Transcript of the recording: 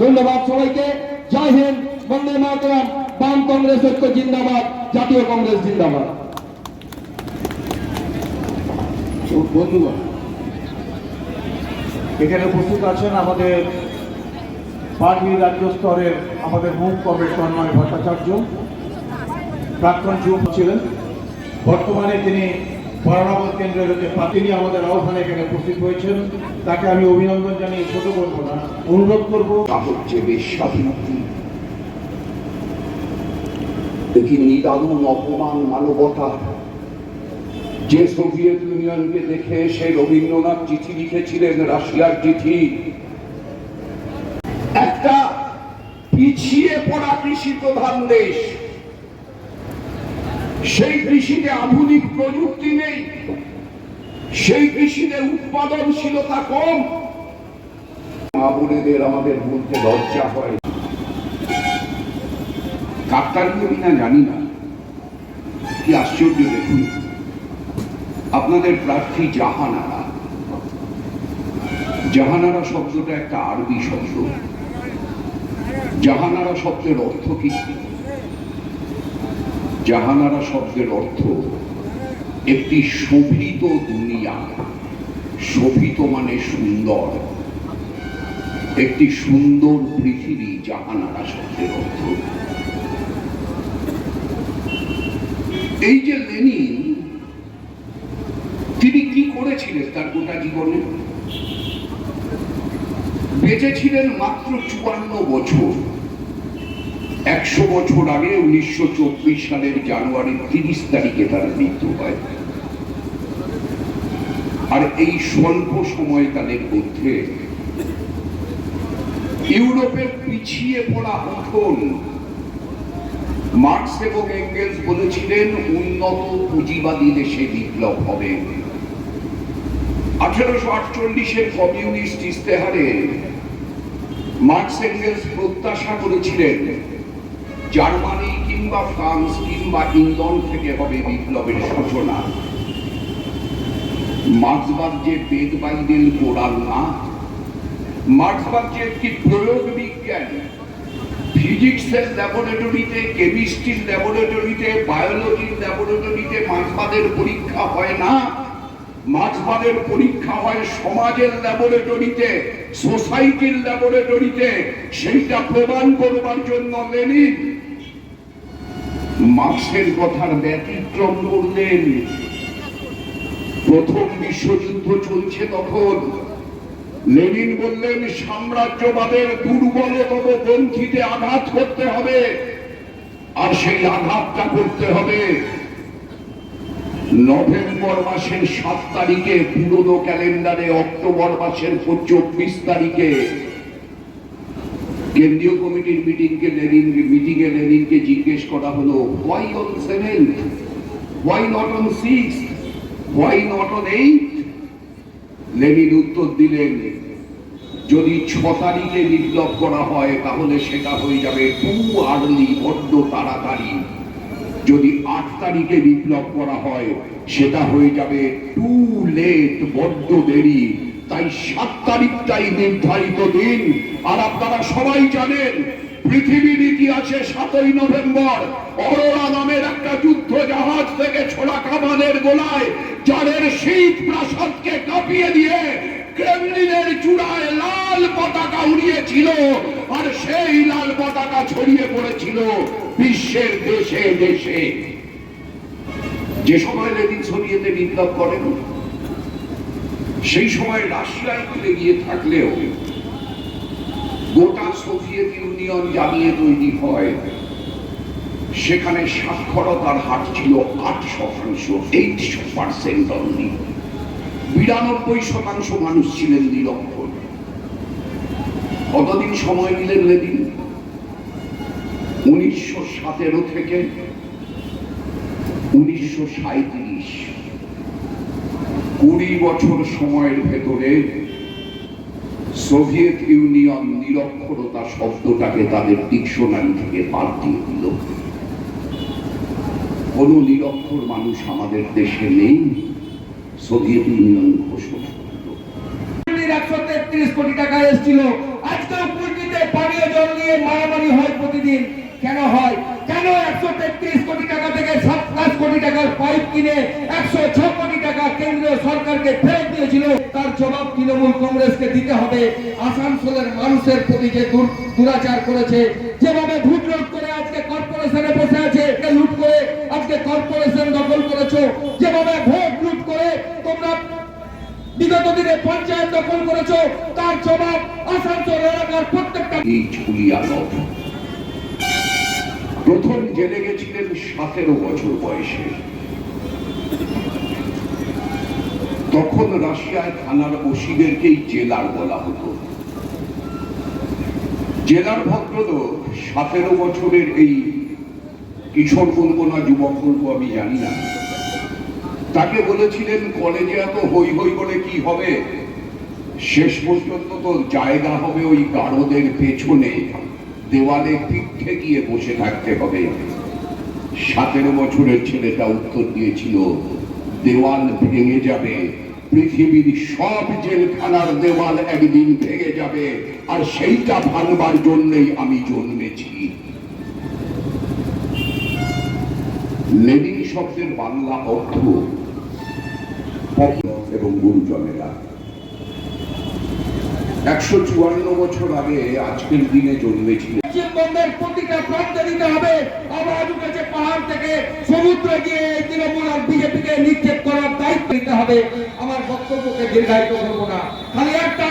ধন্যবাদ সবাইকে। জয় হিন্দ, বন্দে মাতরম, বাম কংগ্রেস ঐক্য জিন্দাবাদ, জাতীয় কংগ্রেস জিন্দাবাদ। বন্ধুগণ, এখানে উপস্থিত আছেন আমাদের পার্টির রাজ্য স্তরের আমাদের মুখ কমরেড তন্ময় ভট্টাচার্য। প্রাক্তন যুব ছিলেন। বর্তমানে তিনি বরানগর কেন্দ্রের হচ্ছে তিনি আমাদের আহ্বানে এখানে উপস্থিত হয়েছেন, তাকে আমি অভিনন্দন জানিয়ে ছোট করব না, অনুরোধ করব। হচ্ছে বেশ্যাবৃত্তি দেখি নিদারুণ অপমান, মানবতা। যে সোভিয়েত ইউনিয়নকে দেখে সে রবীন্দ্রনাথ চিঠি লিখেছিলেন, রাশিয়ার চিঠি। একটা পিছিয়ে পড়া কৃষি প্রধান দেশ। সেই কৃষিতে আধুনিক প্রযুক্তি নেই। সেই কৃষিতে উৎপাদনশীলতা কম। আমাদের লজ্জা হয়। জানি না। কি আশ্চর্য দেখুন। আপনাদের প্রার্থী জাহানারা। জাহানারা শব্দটা একটা আরবি শব্দ। জাহানারা শব্দের অর্থ কি? জাহানারা শব্দের অর্থ একটি শোভিত দুনিয়া। শোভিত মানে সুন্দর। একটি সুন্দর পৃথিবী জাহানারা শব্দের অর্থ। এই যে লেনিন, তিনি কি করেছিলেন তার গোটা জীবনে? বেঁচেছিলেন মাত্র চুয়ান্ন বছর। একশো বছর আগে উনিশশো চব্বিশ সালের জানুয়ারির তিরিশ তারিখে তার মৃত্যু হয়। আর এই স্বল্প সময়কালের মধ্যে ইউরোপের পিছিয়ে পড়া উঠোন মার্কস এবং এঙ্গেলস বলেছিলেন, উন্নত পুঁজিবাদী দেশে বিপ্লব হবে। আঠেরোশো আটচল্লিশের কমিউনিস্ট ইস্তেহারে মার্কস এঙ্গেলস প্রত্যাশা করেছিলেন জার্মানি কিংবা ফ্রান্স কিংবা ইংল্যান্ড থেকে হবে বিপ্লবের সূচনা। মার্ক্সবাদ যে বেদ বাইবেল কোরআন না। মার্ক্সবাদ যে একটি প্রয়োগ বিজ্ঞান? ফিজিক্সের ল্যাবরেটরিতে, কেমিস্ট্রির ল্যাবরেটরিতে, বায়োলজির ল্যাবরেটরিতে মার্ক্সবাদের পরীক্ষা হয় না? মার্ক্সবাদের পরীক্ষা হয় সমাজের ল্যাবরেটরিতে, সোসাইটির ল্যাবরেটরিতে। সেইটা প্রমাণ করবার জন্য লেনিন মার্ক্সের কথার ব্যতিক্রম করলেন প্রথম বিশ্বযুদ্ধ চলছে তখন। লেনিন বললেন, সাম্রাজ্যবাদের দুর্বলতম গ্রন্থিতে আঘাত করতে হবে, আর সেই আঘাতটা করতে হবে। নভেম্বর মাসের সাত তারিখে পুরনো ক্যালেন্ডারে অক্টোবর মাসের চব্বিশ তারিখে কেন্দ্রীয় কমিটির মিটিংকে লেনিন মিটিং এ লেনিনকে জিজ্ঞেস করা হলো why on seven why not on six why not on eight Lenin উত্তর দিলেন, যদি ছ তারিখে বিপ্লব করা হয়, তাহলে সেটা হয়ে যাবে টু আর্লি, বড্ড তাড়াতাড়ি। যদি আট তারিখে বিপ্লব করা হয়, সেটা হয়ে যাবে টু লেট, বড্ড দেরি। তাই সাত তারিখটাই নির্ধারিত দিন। আর আপনারা সবাই জানেন, পৃথিবীর ইতিহাসে সাতই নভেম্বর অরোরা নামের একটা যুদ্ধ জাহাজ থেকে ছোড়া কামানের গোলায় যাদের শীত প্রাসাদকে কাঁপিয়ে দিয়ে ক্রেমলিনের চূড়ায় লাল পতাকা উড়িয়েছিল আর সেই লাল পতাকা ছড়িয়ে পড়েছিল বিশ্বের দেশে দেশে। যে সময় লেদিন সোভিয়েতে বিপ্লব করেন সেই সময় রাশিয়ায় ফিরে গিয়ে থাকলেও গোটা সোভিয়েত ইউনিয়ন জ্বালিয়ে তৈরি হয়, সেখানে সাক্ষরতার হার ছিল আট শতাংশ এইট পার্সেন্ট অনলি বিরানব্বই শতাংশ মানুষ ছিলেন নিরক্ষর। কতদিন সময় নিলেন লেদিন উনিশশো সতেরো থেকে উনিশশো সাঁত্রিশ কুড়ি বছর সময়ের ভেতরে সোভিয়েত ইউনিয়ন নিরক্ষরতা শব্দটাকে তাদের ডিকশনারি থেকে বাদ দিয়ে দিল। কোন নিরক্ষর মানুষ আমাদের দেশে নেই, সোভিয়েত ইউনিয়ন ঘোষণা একশো তেত্রিশ কোটি টাকা এসেছিল। আজকে পুঁজিতে পানি জল নিয়ে মারামারি হয় প্রতিদিন। কেন হয়? কেন একশো তেত্রিশ কোটি টাকা থেকে সাত লাখ কোটি টাকার পাইপ কিনে একশো সরকারকে ফেরত দিয়েছিল, তার জবাব তৃণমূল কংগ্রেসকে দিতে হবে। আসানসোলের মানুষের প্রতি যে দুরাচার করেছে, যেভাবে ভোট লুট করে আজকে কর্পোরেশনে বসে আছে লুট করে আজকে কর্পোরেশন দখল করেছ, যেভাবে ভোট লুট করে তোমরা বিগত দিনে পঞ্চায়েত দখল করেছ, তার জবাব আসানসোল এলাকার প্রত্যেকটা প্রথম জেলে গেছিলেন সতেরো বছর বয়সে। তখন রাশিয়ায় থানার ওসিদেরকেই জেলার বলা হতো। জেলার ভদ্রলোক সতেরো বছরের এই কিশোর বলব না যুবক বলব আমি জানি না। তাকে বলেছিলেন, কলেজে এত হই হই করে কি হবে? শেষ পর্যন্ত তো জায়গা হবে ওই গারদের পেছনে। দেওয়ালে পিঠ গিয়ে বসে থাকতে হবে। সতেরো বছরের ছেলেটা উত্তর দিয়েছিল দেওয়াল ভেঙে যাবে। পৃথিবীর সব জেলখানার দেওয়াল একদিন ভেঙে যাবে, আর সেইটা ভাঙবার জন্যই আমি জন্মেছি। লেনিন শব্দের বাংলা অর্থ এবং গুরুজনেরা একশো চুয়ান্ন বছর আগে আজকের দিনে জন্মেছিল। পশ্চিমবঙ্গের প্রতিটা প্রান্তে দিতে হবে। আমার কাছে পাহাড় থেকে সমুদ্র গিয়ে তৃণমূল আর বিজেপিকে নিক্ষেপ করার দায়িত্ব নিতে হবে। আমার বক্তব্যকে দীর্ঘায়িত করব না। খালি একটা